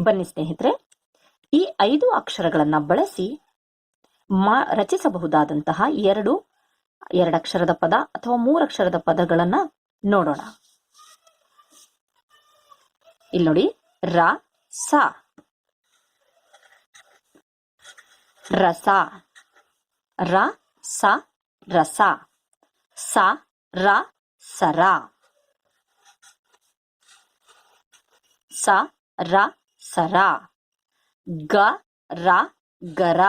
ಬನ್ನಿ ಸ್ನೇಹಿತರೆ, ಈ ಐದು ಅಕ್ಷರಗಳನ್ನ ಬಳಸಿ ಮಾ, ರಚಿಸಬಹುದಾದಂತಹ ಎರಡು, ಎರಡಕ್ಷರದ ಪದ ಅಥವಾ ಮೂರಕ್ಷರದ ಪದಗಳನ್ನ ನೋಡೋಣ. ಇಲ್ಲಿ ನೋಡಿ, ರ, ಸ. ರಸ ರ, ಸ ರಸ ಸ. ರ ಸರ ಸ, ರ ಸರ, ಗ, ರ, ಗರ.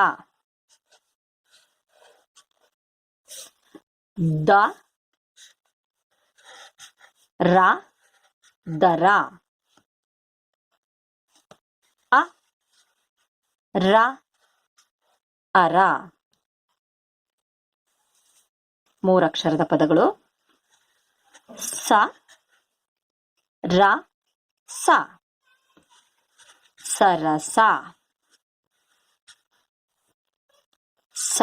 ದ, ರ, ದರ. ಅ, ರ, ಅರ. ಮೂರಕ್ಷರದ ಪದಗಳು. ಸ, ರ, ಸ. ಸರಸ. ಸ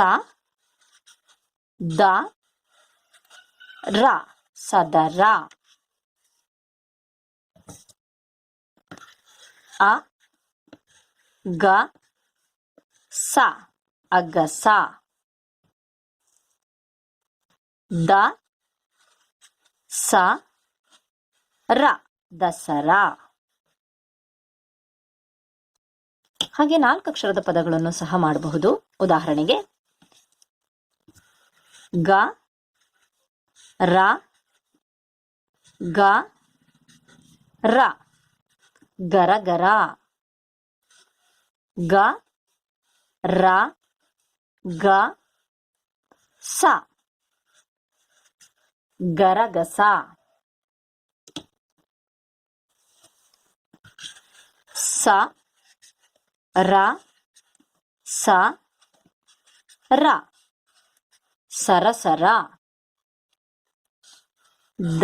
ದ ರ ಸದರ. ಅ ಗ ಸ ಅಗಸ. ದ ಸ ರ ದಸರಾ. ಹಾಗೆ ನಾಲ್ಕು ಅಕ್ಷರದ ಪದಗಳನ್ನು ಸಹ ಮಾಡಬಹುದು. ಉದಾಹರಣೆಗೆ, ಗ, ರ ಗ, ರ, ಗರ ಗ, ರ, ಗ, ಸ ಗರಗಸ ಸ ರ, ಸ, ರ. ಸರಸರ. ದ,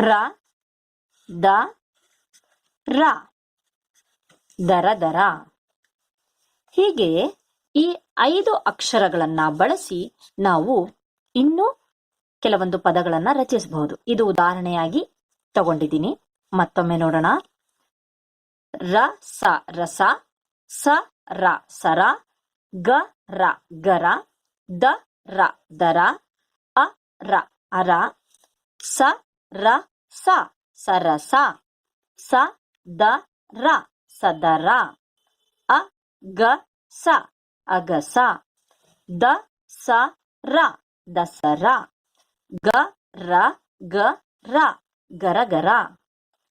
ರ. ದ, ರ. ದರ ದರ ಹೀಗೆ ಈ ಐದು ಅಕ್ಷರಗಳನ್ನ ಬಳಸಿ ನಾವು ಇನ್ನೂ ಕೆಲವೊಂದು ಪದಗಳನ್ನ ರಚಿಸಬಹುದು. ಇದು ಉದಾಹರಣೆಯಾಗಿ ತಗೊಂಡಿದ್ದೀನಿ. ಮತ್ತೊಮ್ಮೆ ನೋಡೋಣ. ರ, ಸ ರಸ ಸ ರ ಸರ ಗ, ರ ಗರ ದ, ರ ದರ ಅ, ರ ಅರ ಸ, ರ, ಸ ಸರಸ ಸ ದ, ರ ಸದರ ಅ, ಗ, ಸ ಅಗಸ ದ, ಸ, ರ ದಸರ ಗ, ರ ಗ, ರ ಗರಗರ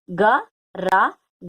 ಗ, ರ